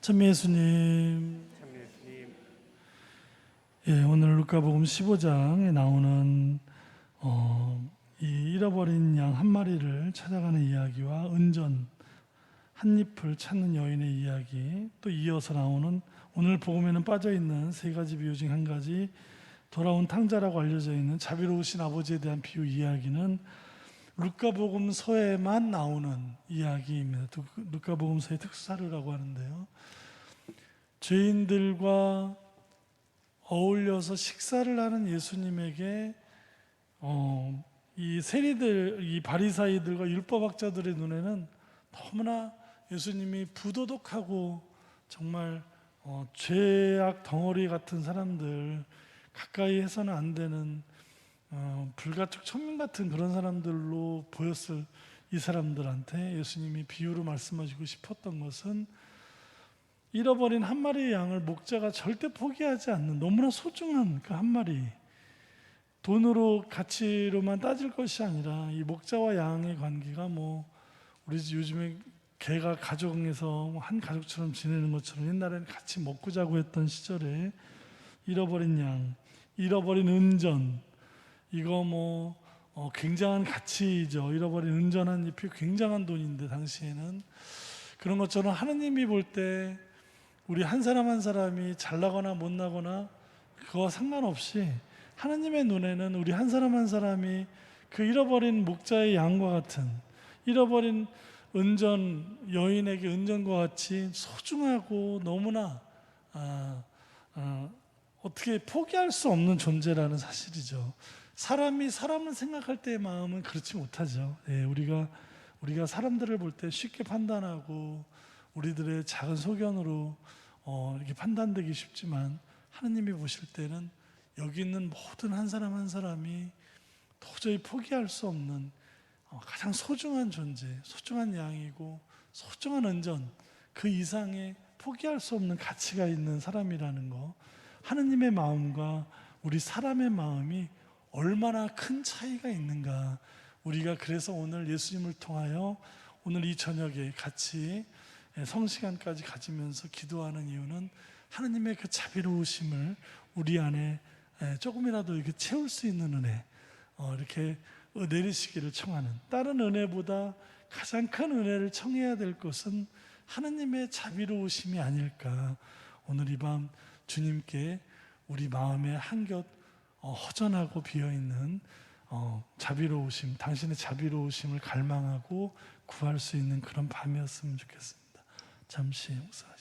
참 예수님, 참 예수님 예, 오늘 루카복음 15장에 나오는 어, 이 잃어버린 양 한 마리를 찾아가는 이야기와 은전 한 잎을 찾는 여인의 이야기, 또 이어서 나오는 오늘 복음에는 빠져 있는 세 가지 비유 중 한 가지 돌아온 탕자라고 알려져 있는 자비로우신 아버지에 대한 비유 이야기는 루카복음서에만 나오는 이야기입니다. 두- 루카복음서의 특사르라고 하는데요. 죄인들과 어울려서 식사를 하는 예수님에게 어, 이 세리들, 이 바리사이들과 율법학자들의 눈에는 너무나 예수님이 부도덕하고 정말 어, 죄악 덩어리 같은 사람들 가까이 해서는 안 되는 어, 불가촉 천민 같은 그런 사람들로 보였을 이 사람들한테 예수님이 비유로 말씀하시고 싶었던 것은 잃어버린 한 마리의 양을 목자가 절대 포기하지 않는 너무나 소중한 그 한 마리. 돈으로 가치로만 따질 것이 아니라 이 목자와 양의 관계가 뭐 우리 집 요즘에 개가 가정에서 뭐한 가족처럼 지내는 것처럼 옛날에는 같이 먹고 자고 했던 시절에 잃어버린 양, 잃어버린 은전 이거 뭐 어, 굉장한 가치이죠. 잃어버린 은전한 잎이 굉장한 돈인데 당시에는 그런 것처럼 하느님이 볼 때 우리 한 사람 한 사람이 잘나거나 못나거나 그거와 상관없이 하느님의 눈에는 우리 한 사람 한 사람이 그 잃어버린 목자의 양과 같은 잃어버린 은전 여인에게 은전과 같이 소중하고 너무나 아, 아, 어떻게 포기할 수 없는 존재라는 사실이죠. 사람이 사람을 생각할 때의 마음은 그렇지 못하죠. 예, 우리가 우리가 사람들을 볼 때 쉽게 판단하고 우리들의 작은 소견으로 어, 이렇게 판단되기 쉽지만 하느님이 보실 때는 여기 있는 모든 한 사람 한 사람이 도저히 포기할 수 없는 어, 가장 소중한 존재, 소중한 양이고 소중한 은전 그 이상의 포기할 수 없는 가치가 있는 사람이라는 거 하느님의 마음과 우리 사람의 마음이 얼마나 큰 차이가 있는가 우리가 그래서 오늘 예수님을 통하여 오늘 이 저녁에 같이 성시간까지 가지면서 기도하는 이유는 하느님의 그 자비로우심을 우리 안에 에, 조금이라도 이렇게 채울 수 있는 은혜 어, 이렇게 내리시기를 청하는 다른 은혜보다 가장 큰 은혜를 청해야 될 것은 하느님의 자비로우심이 아닐까 오늘 이 밤 주님께 우리 마음에 한곁 어, 허전하고 비어 있는 어, 자비로우심, 당신의 자비로우심을 갈망하고 구할 수 있는 그런 밤이었으면 좋겠습니다. 잠시 묵상하시.